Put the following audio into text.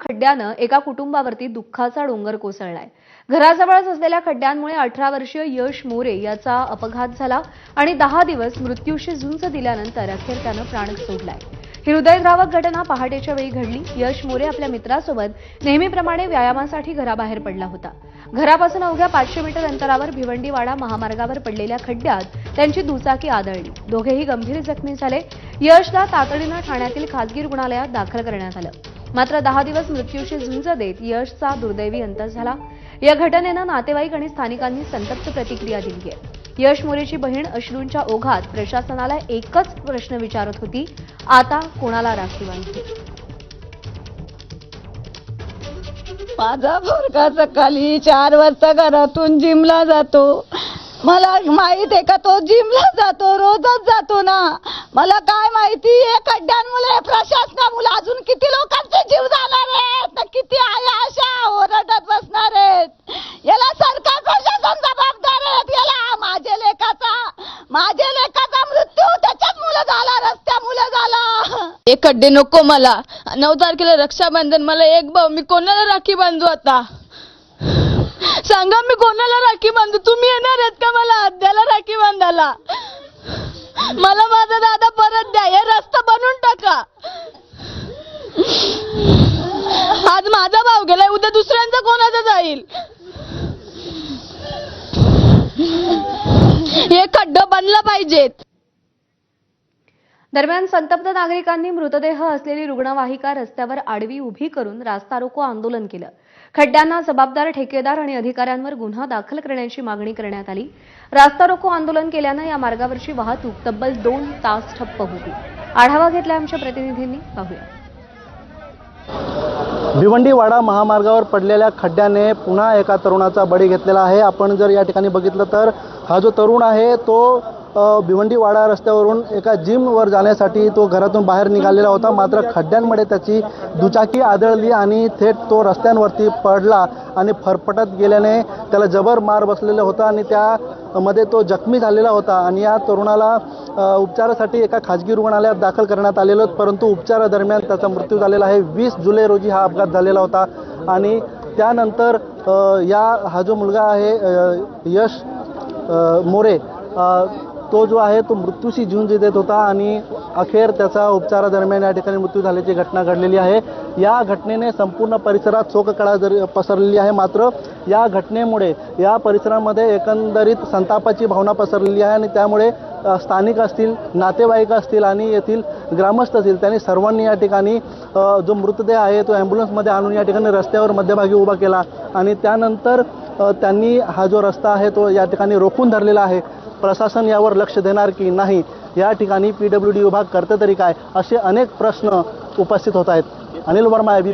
खड्ड्यानं एका कुटुंबावरती दुःखाचा डोंगर कोसळलाय. घराजवळच असलेल्या खड्ड्यांमुळे अठरा वर्षीय यश मोरे याचा अपघात झाला आणि दहा दिवस मृत्यूशी झुंज दिल्यानंतर अखेर त्यानं प्राण सोडलाय. ही हृदयद्रावक घटना पहाटेच्या वेळी घडली. यश मोरे आपल्या मित्रासोबत नेहमीप्रमाणे व्यायामासाठी घराबाहेर पडला होता. घरापासून अवघ्या पाचशे मीटर अंतरावर भिवंडीवाडा महामार्गावर पडलेल्या खड्ड्यात त्यांची दुचाकी आदळली. दोघेही गंभीर जखमी झाले. यशला तातडीनं ठाण्यातील खासगी रुग्णालयात दाखल करण्यात आलं. मात्र दहा दिवस मृत्यूशी झुंज देत यशचा दुर्दैवी अंत झाला. या घटनेनं नातेवाईक आणि स्थानिकांनी संतप्त प्रतिक्रिया दिली आहे. यश मोरेची बहीण अश्रूंच्या ओघात प्रशासनाला एकच प्रश्न विचारत होती आता कोणाला राखी बांधते माझा पोरगा सकाळी चार वाजता घरातून जिमला जातो. मला माहीत आहे का तो जिमला जातो रोजच जातो ना? मला काय माहिती आहे? खड्ड्यांमुळे प्रशासनामुळे अजून किती लोकांचे जीव जाणार आहेत? किती आया अशा ओरडत बसणार आहेत? याला सरकार प्रशासन जबाबदार आहेत? याला माझ्या लेखाचा माझ्या लेखाचा मृत्यू त्याच्याच मुलं झाला रस्त्यामुळे झाला. एक खड्डे नको मला. नऊ तारखेला रक्षाबंधन मला एक भाऊ मी कोणाला राखी बांधू आता? सांगा मी कोणाला राखी बांधू? तुम्ही येणार आहेत राखी मला माझा दादा परत द्या हे रस्ता बनवून टाका. आज माझा भाव गेलाय उद्या दुसऱ्यांचा कोणाचा जाईल? हे खड्ड बनलं पाहिजेत. दरम्यान संतप्त नागरिकांनी मृतदेह असलेली रुग्णवाहिका रस्त्यावर आडवी उभी करून रास्ता रोको आंदोलन केलं. खड्ड्यांना जबाबदार ठेकेदार आणि अधिकाऱ्यांवर गुन्हा दाखल करण्याची मागणी करण्यात आली. रास्ता रोको आंदोलन केल्यानं या मार्गावरची वाहतूक तब्बल दोन तास ठप्प होती. आढावा घेतला आमच्या प्रतिनिधींनी. पाहूया. भिवंडी वाडा महामार्गावर पडलेल्या खड्ड्याने पुन्हा एका तरुणाचा बळी घेतलेला आहे. आपण जर या ठिकाणी बघितलं तर हा जो तरुण आहे तो भिवंडीवाडा भिवंडी वाडा रस्त्यावरून एका जिमवर जाण्यासाठी तो घरातून बाहेर निघालेला होता. मात्र खड्ड्यांमुळे त्याची दुचाकी आदळली आणि थेट तो रस्त्यांवरती पडला आणि फरफटत गेल्याने त्याला जबर मार बसलेला होता आणि त्यामध्ये तो जखमी झालेला होता आणि या तरुणाला उपचारासाठी एका खाजगी रुग्णालयात दाखल करण्यात आलेलं होतं, परंतु उपचारादरम्यान त्याचा मृत्यू झालेला आहे. वीस जुलै रोजी हा अपघात झालेला होता आणि त्यानंतर या हा जो मुलगा आहे यश मोरे तो जो आहे तो मृत्यूशी झुंज देत होता आणि अखेर त्याचा उपचारादरम्यान या ठिकाणी मृत्यू झाल्याची घटना घडलेली आहे. या घटनेने संपूर्ण परिसरात शोककळा जरी पसरलेली आहे. मात्र या घटनेमुळे या परिसरामध्ये एकंदरीत संतापाची भावना पसरलेली आहे आणि त्यामुळे स्थानिक असतील नातेवाईक असतील आणि येथील ग्रामस्थ असतील त्यांनी सर्वांनी या ठिकाणी जो मृतदेह आहे तो ॲम्ब्युलन्समध्ये आणून या ठिकाणी रस्त्यावर मध्यभागी उभा केला. आणि त्यानंतर त्यांनी हा जो रस्ता आहे तो या ठिकाणी रोखून धरलेला आहे. प्रशासन यावर लक्ष देणार की नाही? या ठिकाणी पी डब्ल्यू डी विभाग करतं तरी काय? असे अनेक प्रश्न उपस्थित होत आहेत. अनिल वर्मा बी